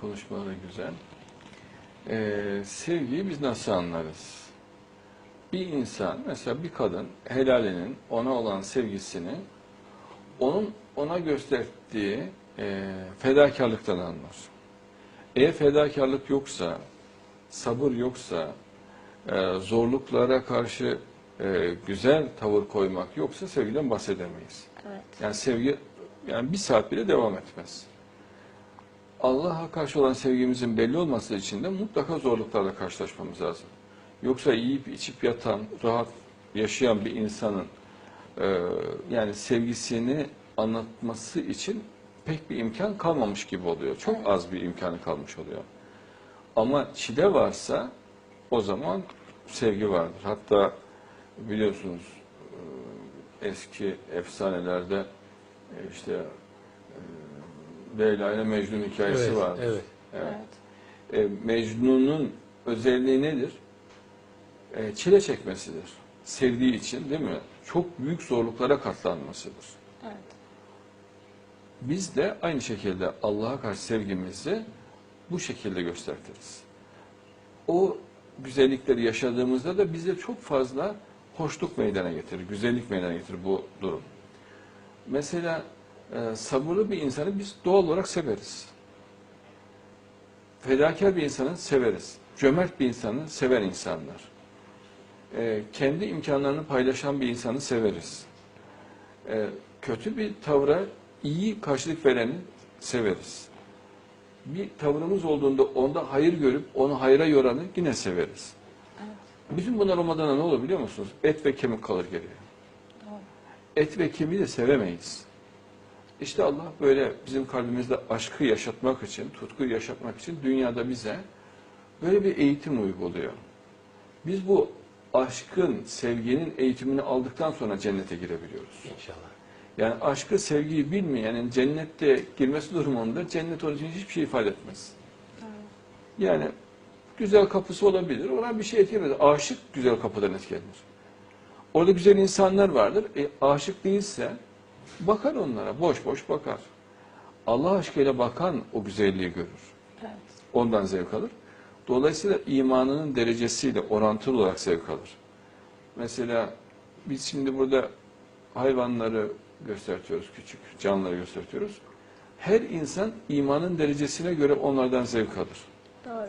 konuşmaları güzel. Ee, sevgiyi biz nasıl anlarız? Bir insan, mesela bir kadın helalinin ona olan sevgisini onun ona gösterdiği e, fedakarlıktan anlar. Eğer fedakarlık yoksa, sabır yoksa, e, zorluklara karşı e, güzel tavır koymak yoksa sevgiden bahsedemeyiz. Evet. Yani sevgi yani bir saat bile devam etmez. Allah'a karşı olan sevgimizin belli olması için de mutlaka zorluklarla karşılaşmamız lazım. Yoksa yiyip içip yatan, rahat yaşayan bir insanın e, yani sevgisini anlatması için pek bir imkan kalmamış gibi oluyor. Çok Evet. az bir imkanı kalmış oluyor. Ama çile varsa o zaman sevgi vardır. Hatta biliyorsunuz e, eski efsanelerde e, işte e, Leyla ile Mecnun hikayesi Evet, vardır. evet. Evet. Evet. E, Mecnun'un özelliği nedir? E, çile çekmesidir. Sevdiği için değil mi? Çok büyük zorluklara katlanmasıdır. Evet. Biz de aynı şekilde Allah'a karşı sevgimizi bu şekilde gösteririz. O güzellikleri yaşadığımızda da bize çok fazla hoşluk meydana getirir, güzellik meydana getirir bu durum. Mesela e, sabırlı bir insanı biz doğal olarak severiz. Fedakar bir insanı severiz. Cömert bir insanı sever insanlar. E, kendi imkanlarını paylaşan bir insanı severiz. E, kötü bir tavra iyi karşılık vereni severiz. Bir tavrımız olduğunda onda hayır görüp onu hayra yoranı yine severiz. Bütün bunlar olmadan ne olur biliyor musunuz? Et ve kemik kalır geriye. Et ve kemiği de sevemeyiz. İşte Allah böyle bizim kalbimizde aşkı yaşatmak için, tutkuyu yaşatmak için dünyada bize böyle bir eğitim uyguluyor. Biz bu aşkın, sevginin eğitimini aldıktan sonra cennete girebiliyoruz. İnşallah. Yani aşkı, sevgiyi bilmeyenin cennette girmesi durumunda cennet onun için hiçbir şey ifade etmez. Yani güzel kapısı olabilir, ona bir şey etkilemez. Aşık güzel kapıdan etkilenir. Orada güzel insanlar vardır. E, aşık değilse bakar onlara, boş boş bakar. Allah aşkıyla bakan o güzelliği görür. Evet. Ondan zevk alır. Dolayısıyla imanının derecesiyle orantılı olarak zevk alır. Mesela biz şimdi burada hayvanları göstertiyoruz, küçük canlıları göstertiyoruz. Her insan imanın derecesine göre onlardan zevk alır. Doğru.